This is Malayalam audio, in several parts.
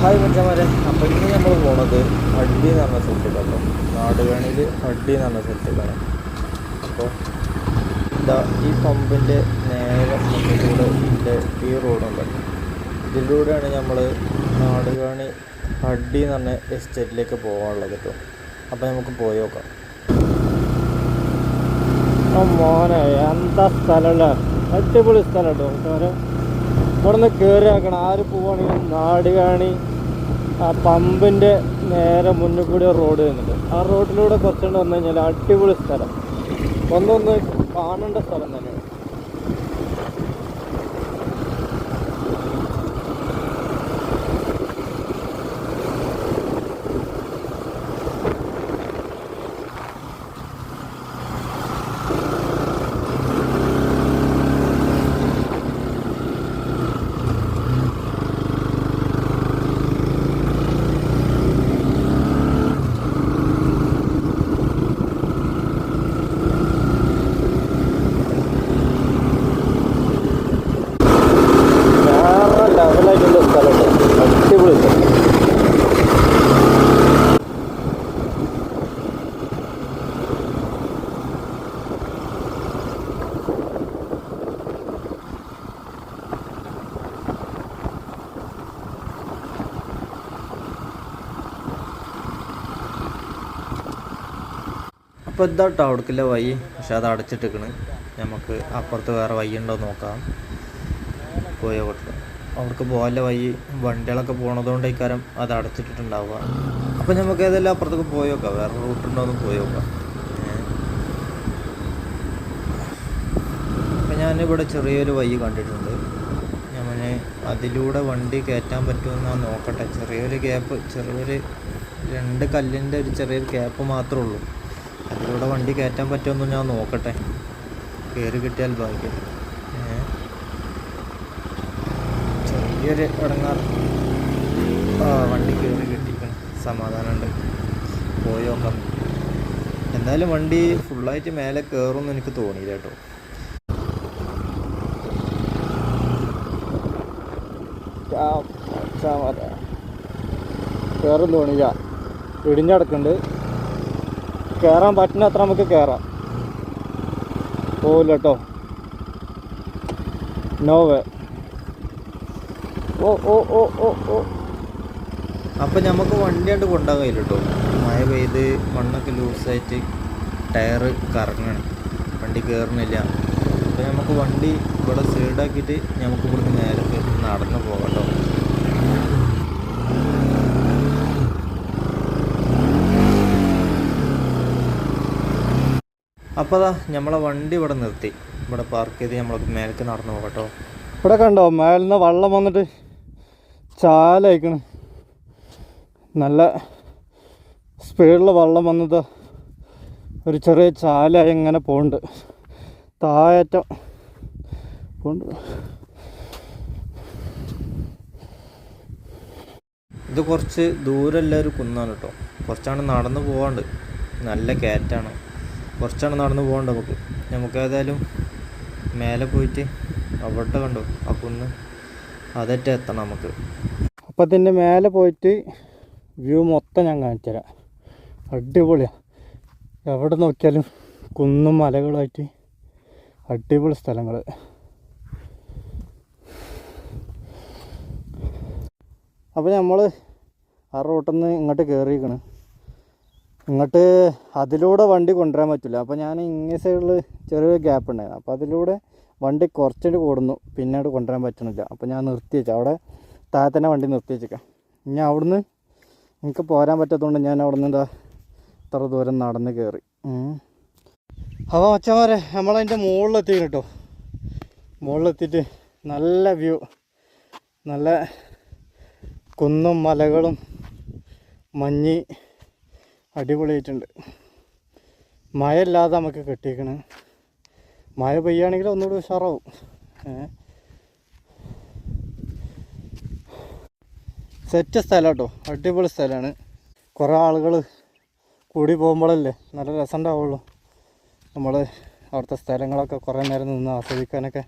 ഹായ് പഞ്ചമാരെ അപ്പോൾ ഇന്ന് നമ്മൾ പോണത് അഡ്ഡി എന്ന് പറഞ്ഞ സ്ഥലത്തേക്കാണ് നാടുകാണിയിൽ അഡ്ഡി എന്ന് പറഞ്ഞ സ്ഥലത്തേക്കാണ് അപ്പോൾ ഇതാ ഈ പമ്പിന്റെ നേരെ നമ്മളിലൂടെ ഇതിന്റെ ഈ റോഡുണ്ടല്ലോ ഇതിലൂടെയാണ് നമ്മൾ നാടുകാണി അഡ്ഡി എന്ന് പറഞ്ഞ എസ്റ്റേറ്റിലേക്ക് പോകാനുള്ളത് കേട്ടോ. അപ്പോൾ നമുക്ക് പോയി നോക്കാം. മോനെ എന്താ സ്ഥലമല്ലേ അടിപൊളി സ്ഥലം മച്ചാനെ ഇവിടെ നിന്ന് കയറി ആക്കണം ആര് പോവാണെങ്കിലും നാടുകാണി ആ പമ്പിന്റെ നേരെ മുന്നിൽ കൂടി റോഡ് വരുന്നുണ്ട്. ആ റോഡിലൂടെ കുറച്ചുകൊണ്ട് വന്നു കഴിഞ്ഞാൽ അടിപൊളി സ്ഥലം. ഒന്നൊന്ന് കാണേണ്ട സ്ഥലം തന്നെയാണ് വേറെ ലെവലായിട്ടുള്ള സ്ഥലം കേട്ടോ അടിപൊളി സ്ഥലം അപ്പോൾ എന്താ കേട്ടോ അവിടേക്കില്ല വഴി പക്ഷെ അത് അടച്ചിട്ടിക്കണ് നമുക്ക് അപ്പുറത്ത് വേറെ വഴി ഉണ്ടോ നോക്കാം. പോയ കൊടുത്തു അവിടേക്ക് പോകാനുള്ള വഴി വണ്ടികളൊക്കെ പോണതുകൊണ്ട് ഇക്കാരം അത് അടച്ചിട്ടിട്ടുണ്ടാവുക. അപ്പോൾ നമുക്ക് ഏതെല്ലാം അപ്പുറത്തേക്ക് പോയി നോക്കാം. വേറെ റൂട്ട് ഉണ്ടോ എന്ന് പോയി നോക്കാം. അപ്പം ഞാനിവിടെ ചെറിയൊരു വഴി കണ്ടിട്ടുണ്ട്. ഞാൻ അതിലൂടെ വണ്ടി കയറ്റാൻ പറ്റുമെന്ന് നോക്കട്ടെ. ചെറിയൊരു ഗ്യാപ്പ് ചെറിയൊരു രണ്ട് കല്ലിന്റെ ഒരു ചെറിയൊരു ഗ്യാപ്പ് മാത്രമേ ഉള്ളൂ. അതിലൂടെ വണ്ടി കയറ്റാൻ പറ്റുമെന്ന് ഞാൻ നോക്കട്ടെ. കയറി കിട്ടിയാൽ ഭാഗ്യം. ചെറിയൊരു ഇടങ്ങാർ ആ വണ്ടി കയറി കിട്ടിക്കണം സമാധാനമുണ്ട്. പോയി നോക്കാം. എന്തായാലും വണ്ടി ഫുള്ളായിട്ട് മേലെ കയറുമെന്ന് എനിക്ക് തോന്നിയില്ല കേട്ടോ. കയറും തോന്നിയില്ല. ഇടിഞ്ഞടക്കുന്നുണ്ട് കയറാൻ പറ്റുന്ന അത്ര നമുക്ക് കയറാം പോവില്ല കേട്ടോ നോവേ ഓ ഓ ഓ ഓ ഓ. അപ്പം നമുക്ക് വണ്ടി കണ്ട് കൊണ്ടുപോകാൻ കഴിയില്ല കേട്ടോ മഴ പെയ്ത് മണ്ണൊക്കെ ലൂസായിട്ട് ടയർ കറങ്ങണം. വണ്ടി കയറണില്ല അപ്പം നമുക്ക് വണ്ടി ഇവിടെ സൈഡാക്കിയിട്ട് നമുക്ക് ഇവിടുന്ന് നേരെ നടന്ന് പോകാം കേട്ടോ അപ്പോൾ അതാ നമ്മളെ വണ്ടി ഇവിടെ നിർത്തി. ഇവിടെ പാർക്ക് ചെയ്ത് നമ്മൾ മേലേക്ക് നടന്നു പോകാം കേട്ടോ. ഇവിടെ കണ്ടോ? മേലിന്ന് വെള്ളം വന്നിട്ട് ചാലയക്കണ്. നല്ല സ്പീഡിൽ വെള്ളം വന്നത്. ഒരു ചെറിയ ചാലായി ഇങ്ങനെ പോകുന്നുണ്ട് താഴറ്റം പോകുന്നുണ്ട് ഇത് കുറച്ച് ദൂരമല്ല ഒരു കുന്നാണ് കേട്ടോ. കുറച്ചാണ് നടന്നു പോകാണ്ട് നല്ല കയറ്റാണ് കുറച്ചാണ് നടന്ന് പോകണ്ട നമുക്ക്. നമുക്ക് ഏതായാലും മേലെ പോയിട്ട് അവിടെ കണ്ടു? ആ കുന്ന് അതേറ്റ എത്തണം നമുക്ക്. അപ്പം ഇതിന്റെ മേലെ പോയിട്ട് വ്യൂ മൊത്തം ഞാൻ കാണിച്ചു തരാം അടിപൊളിയാണ് എവിടെ നോക്കിയാലും കുന്നും മലകളുമായിട്ട് അടിപൊളി സ്ഥലങ്ങൾ അപ്പോൾ നമ്മൾ ആ റോട്ടിൽ നിന്ന് ഇങ്ങോട്ട് കയറിയിരിക്കണ് ഇങ്ങോട്ട് അതിലൂടെ വണ്ടി കൊണ്ടുവരാൻ പറ്റില്ല. അപ്പോൾ ഞാൻ ഇങ്ങേ സൈഡിൽ ചെറിയൊരു ഗ്യാപ്പ് ഉണ്ടായിരുന്നു. അപ്പോൾ അതിലൂടെ വണ്ടി കുറച്ചുകൂടി കൂടുന്നു പിന്നീട് കൊണ്ടുവരാൻ പറ്റണില്ല. അപ്പോൾ ഞാൻ നിർത്തി വെച്ചു. അവിടെ താഴെ വണ്ടി നിർത്തി വെച്ചേക്കാം. ഇനി അവിടുന്ന് എനിക്ക് പോരാൻ പറ്റാത്തതുകൊണ്ട് ഞാൻ അവിടുന്ന് എന്താ ഇത്ര ദൂരം നടന്ന് കയറി അപ്പോൾ മച്ചന്മാരെ നമ്മളതിന്റെ മുകളിലെത്തി കേട്ടോ മുകളിലെത്തിയിട്ട് നല്ല വ്യൂ. നല്ല കുന്നും മലകളും മഞ്ഞ് അടിപൊളിയായിട്ടുണ്ട്. മഴ ഇല്ലാതെ നമുക്ക് കിട്ടിയേക്കണ്. മഴ പെയ്യുകയാണെങ്കിൽ ഒന്നുകൂടി ഉഷാറാവും. സെറ്റ് സ്ഥലം കേട്ടോ അടിപൊളി സ്ഥലമാണ്. കുറേ ആളുകൾ കൂടി പോകുമ്പോഴല്ലേ നല്ല രസം ഉണ്ടാവുള്ളൂ നമ്മൾ അവിടുത്തെ സ്ഥലങ്ങളൊക്കെ കുറേ നേരം നിന്ന് ആസ്വദിക്കാനൊക്കെ.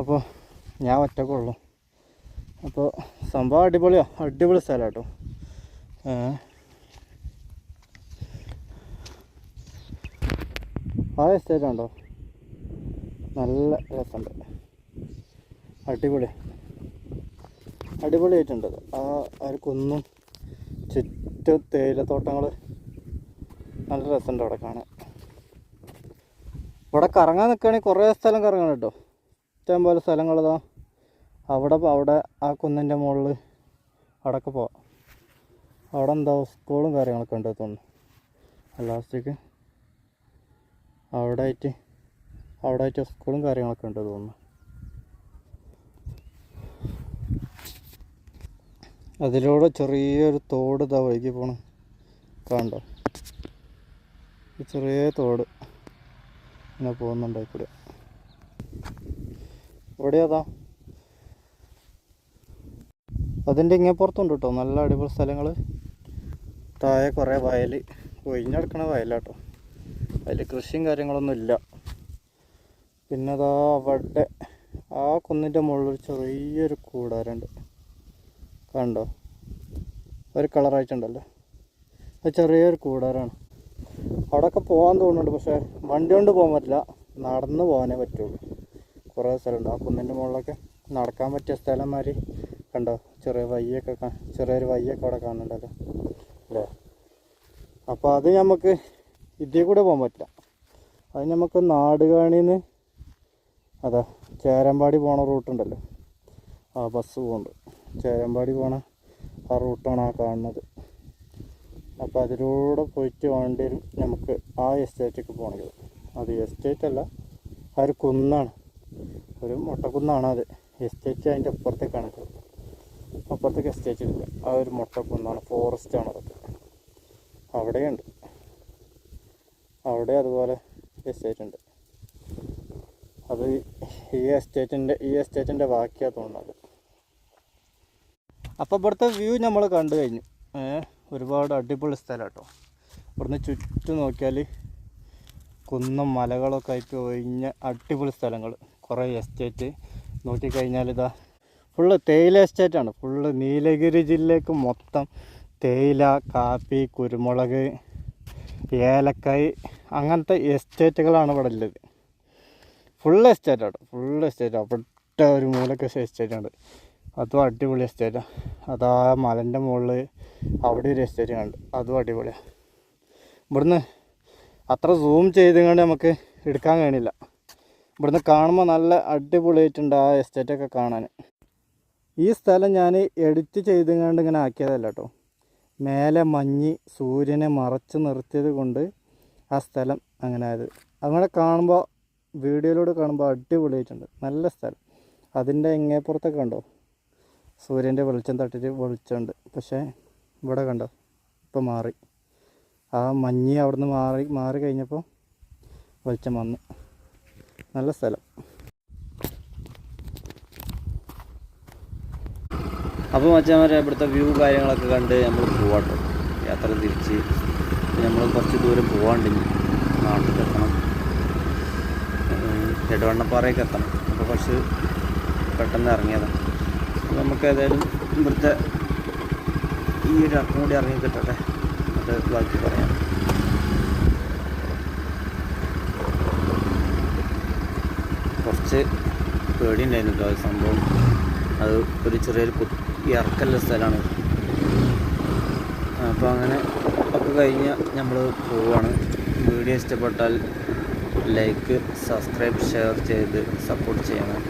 അപ്പോൾ ഞാൻ ഒറ്റക്കുള്ളൂ അപ്പോൾ സംഭവം അടിപൊളിയാണ് അടിപൊളി സ്ഥലം കേട്ടോ. ആ എസ്റ്റേറ്റ് ഉണ്ടോ? നല്ല രസമുണ്ട്. അടിപൊളി. അടിപൊളിയായിട്ടുണ്ട്. ആ ഒരു കുന്നും ചുറ്റും തേയിലത്തോട്ടങ്ങൾ നല്ല രസമുണ്ട് അവിടെ കാണാൻ. ഇവിടെ കറങ്ങാൻ നിൽക്കുകയാണെങ്കിൽ കുറേ സ്ഥലം കറങ്ങണം കേട്ടോ. ഇഷ്ടം പോലെ സ്ഥലങ്ങളിതാ അവിടെ അവിടെ ആ കുന്നിന്റെ മുകളിൽ അവിടെയൊക്കെ പോവാം. അവിടെ എന്താ സ്കൂളും കാര്യങ്ങളൊക്കെ ഉണ്ട് തോന്നുന്നു? ലാസ്റ്റേക്ക്. അവിടെ ആയിട്ട് അവിടെ ആയിട്ട് സ്കൂളും കാര്യങ്ങളൊക്കെ ഉണ്ട് തോന്നുന്നു. അതിലൂടെ ചെറിയൊരു തോട് ഇതാ വൈകി പോണ്. കണ്ടോ? ചെറിയ തോട് ഇങ്ങനെ പോകുന്നുണ്ടായി കൂടെ ഇവിടെ അതാ അതിന്റെ ഇങ്ങനെ പുറത്തുണ്ട് കേട്ടോ. നല്ല അടിപൊളി സ്ഥലങ്ങൾ താഴെ കുറേ വയൽ ഒഴിഞ്ഞെടുക്കണ വയലാട്ടോ. അതിൽ കൃഷിയും കാര്യങ്ങളൊന്നും ഇല്ല. പിന്നെ അതാ അവിടെ ആ കുന്നിന്റെ മുകളിൽ ചെറിയൊരു കൂടാരുണ്ട്. കണ്ടോ? ഒരു കളറായിട്ടുണ്ടല്ലോ അത് ചെറിയൊരു കൂടാരാണ്. അവിടെയൊക്കെ പോകാൻ തോന്നുന്നുണ്ട് പക്ഷേ വണ്ടി കൊണ്ട് പോകാൻ പറ്റില്ല. നടന്ന് പോകാനേ പറ്റുള്ളൂ. കുറേ സ്ഥലമുണ്ട്. ആ കുന്നിന്റെ മുകളിലൊക്കെ നടക്കാൻ പറ്റിയ സ്ഥലം മാതിരി കണ്ടോ? ചെറിയ വയ്യൊക്കെ ചെറിയൊരു വയ്യൊക്കെ അവിടെ കാണുന്നുണ്ടല്ലോ. അല്ലേ? അപ്പോൾ അത് നമുക്ക് ഇതിൽ കൂടെ പോകാൻ പറ്റില്ല. അത് നമുക്ക് നാടുകാണിന്ന് അതാ ചേരമ്പാടി പോണ റൂട്ടുണ്ടല്ലോ ആ ബസ് പോകുന്നുണ്ട് ചേരമ്പാടി പോണ ആ റൂട്ടാണ് ആ കാണുന്നത്. അപ്പോൾ അതിലൂടെ പോയിട്ട് വേണ്ടി നമുക്ക് ആ എസ്റ്റേറ്റൊക്കെ പോകണമെങ്കിൽ അത് എസ്റ്റേറ്റ് അല്ല ആ ഒരു കുന്നാണ്. ഒരു മുട്ടക്കുന്നാണ് അത്. എസ്റ്റേറ്റ് അതിന്റെ അപ്പുറത്തേക്കാണ്. അപ്പുറത്തേക്ക് എസ്റ്റേറ്റ് ഇല്ല ആ ഒരു മുട്ടക്കുന്നാണ് ഫോറസ്റ്റ് ആണ് അതൊക്കെ. അവിടെയുണ്ട്. അവിടെ അതുപോലെ എസ്റ്റേറ്റ് ഉണ്ട്. അത് ഈ എസ്റ്റേറ്റിന്റെ ഈ എസ്റ്റേറ്റിന്റെ ബാക്കിയാണ് തോന്നുന്നത്. അപ്പോൾ ഇവിടുത്തെ വ്യൂ നമ്മൾ കണ്ടു കഴിഞ്ഞു. ഒരുപാട് അടിപൊളി സ്ഥലം കേട്ടോ ഇവിടുന്ന് ചുറ്റും നോക്കിയാൽ കുന്നും മലകളൊക്കെ ആയിട്ട് ഒഴിഞ്ഞ അടിപൊളി സ്ഥലങ്ങൾ കുറേ എസ്റ്റേറ്റ് നോക്കിക്കഴിഞ്ഞാൽ ഇതാ ഫുള്ള് തേയില എസ്റ്റേറ്റാണ് ഫുള്ള് നീലഗിരി ജില്ലയ്ക്ക് മൊത്തം തേയില കാപ്പി കുരുമുളക് ഏലക്കായ് അങ്ങനത്തെ എസ്റ്റേറ്റുകളാണ് ഇവിടെ ഉള്ളത്. ഫുൾ എസ്റ്റേറ്റ് ഫുൾ എസ്റ്റേറ്റ് അവിടെ ഒരു മൂലൊക്കെ എസ്റ്റേറ്റ് ഉണ്ട് അതും അടിപൊളി എസ്റ്റേറ്റാണ് അതാ മലന്റെ മുകളിൽ അവിടെ ഒരു എസ്റ്റേറ്റ് ഉണ്ട് അതും അടിപൊളിയാണ് ഇവിടുന്ന് അത്ര സൂം ചെയ്തുകൊണ്ട് നമുക്ക് എടുക്കാൻ കഴിയില്ല ഇവിടുന്ന് കാണുമ്പോൾ നല്ല അടിപൊളിയായിട്ടുണ്ട് ആ എസ്റ്റേറ്റൊക്കെ കാണാൻ. ഈ സ്ഥലം ഞാൻ എഡിറ്റ് ചെയ്തുകൊണ്ട് ഇങ്ങനെ ആക്കിയതല്ല കേട്ടോ. മേലെ മഞ്ഞ് സൂര്യനെ മറച്ചു നിർത്തിയത് കൊണ്ട് ആ സ്ഥലം അങ്ങനെ ആയത്. അങ്ങനെ കാണുമ്പോൾ വീഡിയോയിലൂടെ കാണുമ്പോൾ അടിപൊളിയായിട്ടുണ്ട്. നല്ല സ്ഥലം. അതിന്റെ എങ്ങേപ്പുറത്തൊക്കെ കണ്ടോ? സൂര്യന്റെ വെളിച്ചം തട്ടിട്ട് വെളിച്ചമുണ്ട്. പക്ഷേ ഇവിടെ കണ്ടോ? ഇപ്പോൾ മാറി. ആ മഞ്ഞ് അവിടുന്ന് മാറി മാറി കഴിഞ്ഞപ്പോൾ വെളിച്ചം വന്നു. നല്ല സ്ഥലം. അപ്പോൾ മച്ചാമാരെ ഇവിടുത്തെ വ്യൂ കാര്യങ്ങളൊക്കെ കണ്ട് നമ്മൾ പോവാട്ടോ. യാത്ര തിരിച്ച്. നമ്മൾ കുറച്ച് ദൂരം പോവാണ്ട് നാട്ടിലെത്തണം നാട്ടിലേക്ക് എത്തണം. അപ്പോൾ കുറച്ച് പെട്ടെന്ന് ഇറങ്ങിയതാണ് നമുക്ക് ഏതായാലും ഇവിടുത്തെ ഈ ഒരു അക്കം കൂടി ഇറങ്ങി കിട്ടട്ടെ. അത് ബാക്കി പറയാം. കുറച്ച് പേടിയുണ്ടായിരുന്നു കേട്ടോ സംഭവം. അത് ഒരു ചെറിയൊരു ഇറക്കല്ല സ്ഥലമാണ്. അപ്പോൾ അങ്ങനെ ഒക്കെ കഴിഞ്ഞ് നമ്മൾ പോവാണ്. വീഡിയോ ഇഷ്ടപ്പെട്ടാൽ ലൈക്ക് സബ്സ്ക്രൈബ് ഷെയർ ചെയ്ത് സപ്പോർട്ട് ചെയ്യണം.